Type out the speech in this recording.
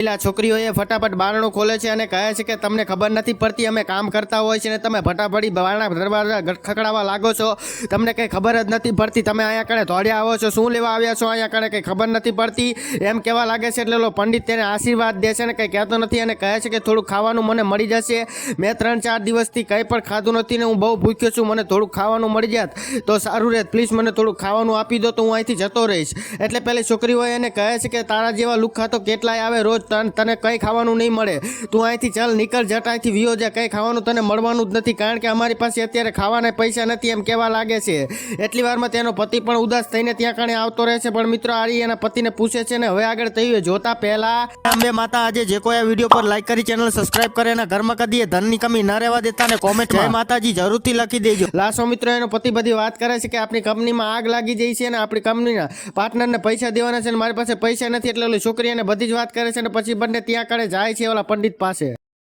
પેલા છોકરીઓએ ફટાફટ બારણું ખોલે છે અને કહે છે કે તમને ખબર નથી પડતી અમે કામ કરતા હોય છે અને તમે ફટાફટી બારણા દરવાજા ખખડાવવા લાગો છો. તમને કંઈ ખબર જ નથી પડતી તમે અહીંયા કણે દોડ્યા આવો છો, શું લેવા આવ્યા છો, અહીંયા કણે કંઈ ખબર નથી પડતી. એમ કહેવા લાગે છે એટલે લો પંડિત તેને આશીર્વાદ દે છે ને કંઈ કહેતો નથી અને કહે છે કે થોડું ખાવાનું મને મળી જશે. મેં ત્રણ ચાર દિવસથી કંઈ પણ ખાધું નથી ને હું બહુ ભૂખ્યો છું, મને થોડું ખાવાનું મળી જાત. તો સારું રહે પ્લીઝ મને થોડું ખાવાનું આપી દો તો હું અહીંથી જતો રહીશ. એટલે પેલી છોકરી હોય એને કહે છે કે તારા જેવા લુખ્ખા તો કેટલાય આવે રોજ તન- કંઈ ખાવાનું નહીં મળે. તું અહીંથી ચાલ, નીકળ જટ અહીંથી વિયો જા. કંઈ ખાવાનું તને મળવાનું જ નથી, કારણ કે અમારી પાસે અત્યારે ખાવાના પૈસા નથી એમ કહેવા લાગે છે. એટલી વારમાં તેનો પતિ પણ ઉદાસ થઈને ત્યાં કાણે આવતો રહે છે. પણ મિત્રો આરી એના પતિને પૂછે છે ને, હવે આગળ થયું જોતા પહેલા અંબે માતા આજે જે કોઈ આ વીડિયો પર લાઈક કરી ચેનલ સબસ્ક્રાઈબ કરે, એના ઘરમાં કદીએ ધનની કમી ન રહેવા દેતા ને કોમેન્ટ જય માતાજી જરૂરથી લખી દેજો. લાસો મિત્રો, એનો પતિ બધી વાત કરે છે કે આપણી કંપનીમાં આગ લાગી જાય છે અને આપણી કંપનીના પાર્ટનરને પૈસા દેવાના છે અને મારી પાસે પૈસા નથી એટલે છોકરી એને બધી જ વાત કરે છે અને પછી બંને ત્યાં કણે જાય છે ઓલા પંડિત પાસે.